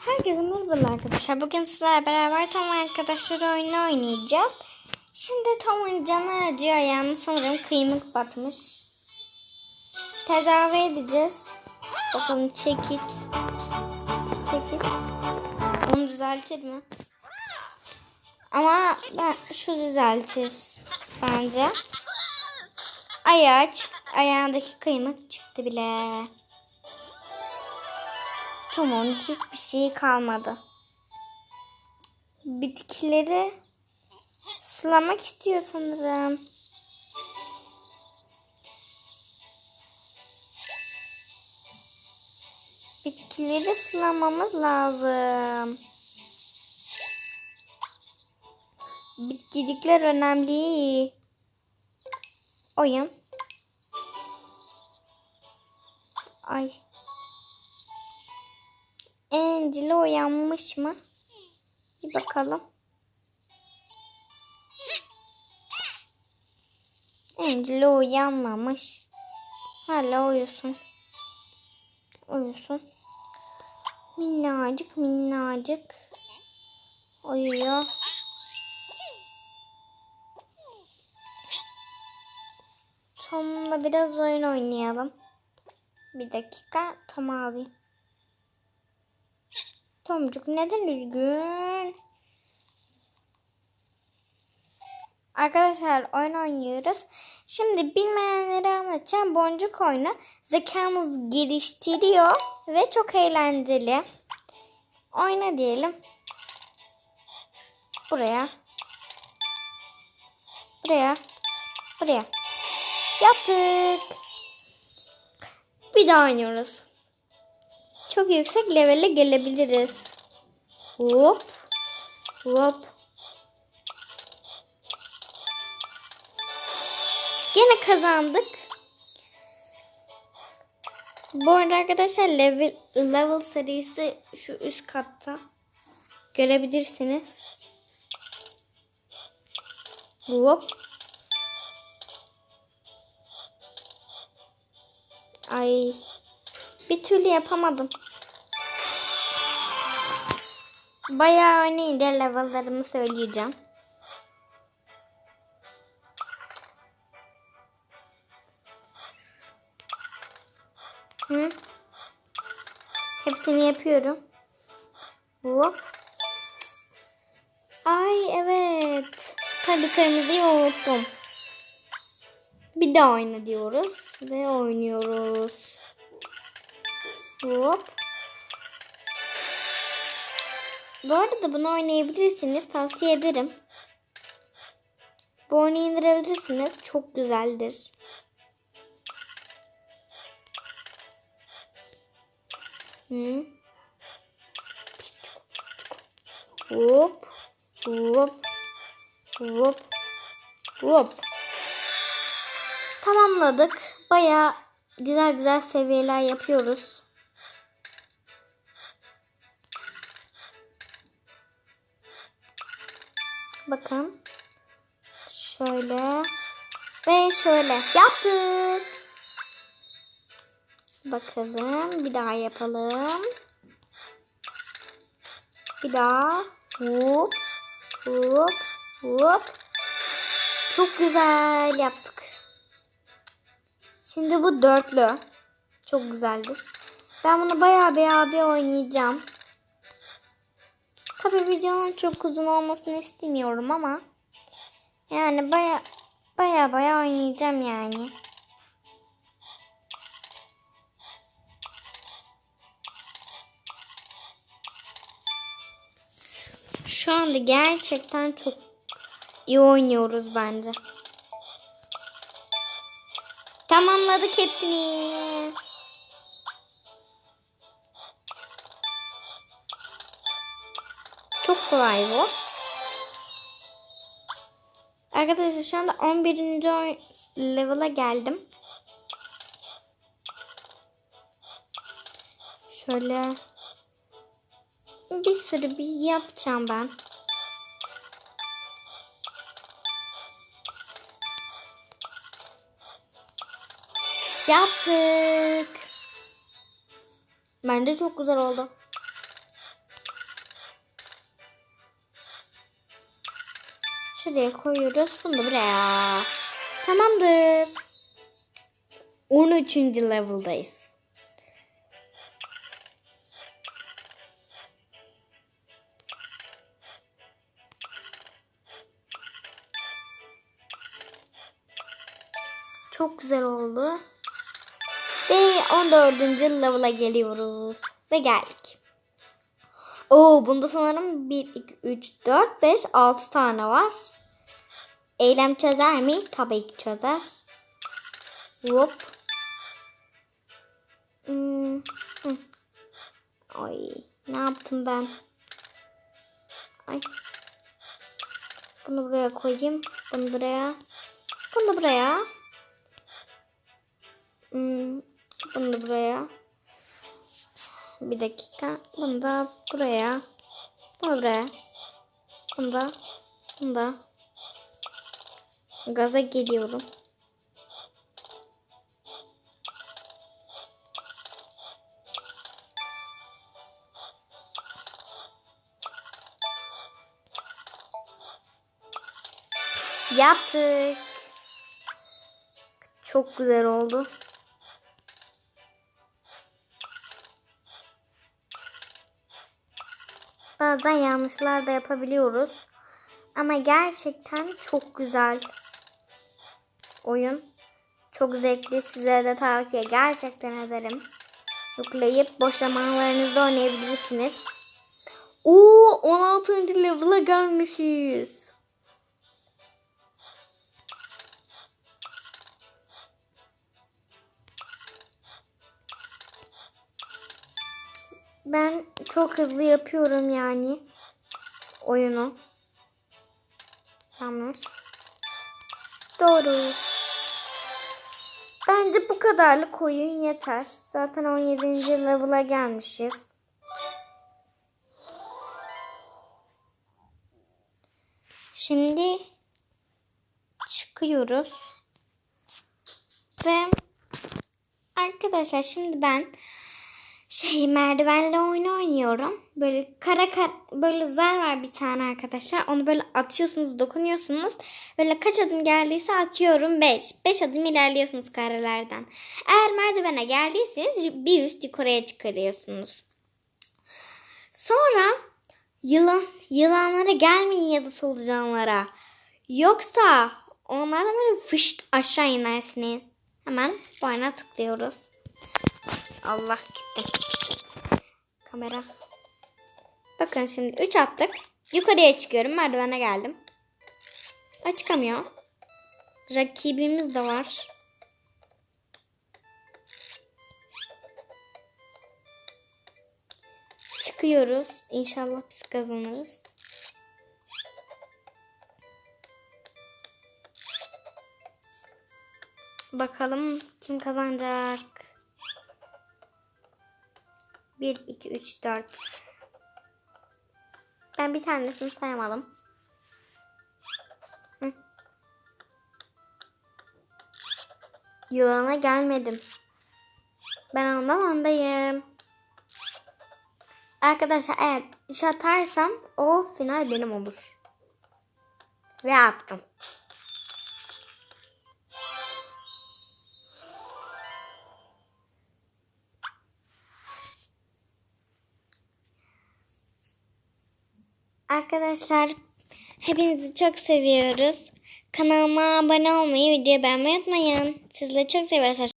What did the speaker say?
Herkese merhaba arkadaşlar. Bugün sizlerle beraber Tom arkadaşlar oyunu oynayacağız. Şimdi Tom'un canı acıyor ayağını sanırım kıymık batmış. Tedavi edeceğiz. Bakalım çekit. Çekit. Onu düzeltir mi? Ama ben şu düzeltir bence. Ayağı, ayağındaki kıymık çıktı bile. Tom'un hiçbir şeyi kalmadı. Bitkileri sulamak istiyor sanırım. Bitkileri sulamamız lazım. Bitkicikler önemli. Oyun. Ay. Angela uyanmış mı? Bir bakalım. Angela uyanmamış. Hala uyusun. Uyusun. Minnacık minnacık. Uyuyor. Tom'la biraz oyun oynayalım. Bir dakika Tom'u alayım. Tomcuk neden üzgün? Arkadaşlar oyun oynuyoruz. Şimdi bilmeyenlere anlatacağım. Boncuk oyunu zekamız geliştiriyor ve çok eğlenceli. Oyna diyelim. Buraya. Buraya. Buraya. Yaptık. Bir daha oynuyoruz çok yüksek levele gelebiliriz. Hop. Hop. Gene kazandık. Bu arada arkadaşlar level, level serisi şu üst katta. Görebilirsiniz. Hop. Ay. Bir türlü yapamadım. Bayağı oynayınca level'larımı söyleyeceğim. Hı? Hepsini yapıyorum. Hop. Ay evet. Tabii kırmızıyı unuttum. Bir daha oyna diyoruz ve oynuyoruz. Hop. Bu arada bunu oynayabilirsiniz. Tavsiye ederim. Bu oyunu indirebilirsiniz. Çok güzeldir. Hı. Hop. Hop. Hop. Hop. Tamamladık. Baya güzel güzel seviyeler yapıyoruz. Bakın. Şöyle. Ve şöyle. Yaptık. Bakalım. Bir daha yapalım. Bir daha. Hop. Hop. Hop. Çok güzel yaptık. Şimdi bu dörtlü. Çok güzeldir. Ben bunu bayağı bir oynayacağım. Tabii videonun çok uzun olmasını istemiyorum ama yani baya baya baya oynayacağım yani. Şu anda gerçekten çok iyi oynuyoruz bence. Tamamladık hepsini. Çok kolay bu. Arkadaşlar şu anda 11. level'a geldim. Şöyle bir sürü bir yapacağım ben. Yaptık. Bence çok güzel oldu. Şuraya koyuyoruz. Bunu da buraya. Tamamdır. 13. level'dayız. Çok güzel oldu. Ve 14. level'a geliyoruz. Ve geldik. Oo bunda sanırım 1, 2, 3, 4, 5, 6 tane var. Eylem çözer mi? Tabii ki çözer. Hop. Hmm. Ay ne yaptım ben? Ay. Bunu buraya koyayım. Bunu buraya. Bunu buraya. Hmm. Bunu da buraya. Bir dakika. Bunu da buraya. Buraya. Bunu da. Bunu da. Gaza geliyorum. Yaptık. Çok güzel oldu. Bazen yanlışlar da yapabiliyoruz. Ama gerçekten çok güzel oyun. Çok zevkli. Size de tavsiye gerçekten ederim. Yüklayıp boş zamanlarınızda oynayabilirsiniz. Oo 16. level'a gelmişiz. Ben çok hızlı yapıyorum yani oyunu. Yanlış. Doğru. Bence bu kadarlık oyun yeter. Zaten 17. level'a gelmişiz. Şimdi çıkıyoruz. Ve arkadaşlar şimdi ben şey merdivenle oyun oynuyorum. Böyle kara kara böyle zar var bir tane arkadaşlar. Onu böyle atıyorsunuz, dokunuyorsunuz. Böyle kaç adım geldiyse atıyorum 5. 5 adım ilerliyorsunuz karelerden. Eğer merdivene geldiyseniz bir üst yukarıya çıkarıyorsunuz. Sonra yılan yılanlara gelmeyin ya da solucanlara. Yoksa onlardan böyle fışt aşağı inersiniz. Hemen bu tıklıyoruz. Allah gitti. Kamera. Bakın şimdi 3 attık. Yukarıya çıkıyorum. Merdivene geldim. Ay çıkamıyor. Rakibimiz de var. Çıkıyoruz. İnşallah biz kazanırız. Bakalım kim kazanacak. 1, 2, 3, 4. Ben bir tanesini sayamadım. Hı. Yılana gelmedim. Ben ondan ondayım. Arkadaşlar eğer iş atarsam o final benim olur. Ve attım. Arkadaşlar hepinizi çok seviyoruz. Kanalıma abone olmayı, videoyu beğenmeyi unutmayın. Sizleri çok seviyoruz.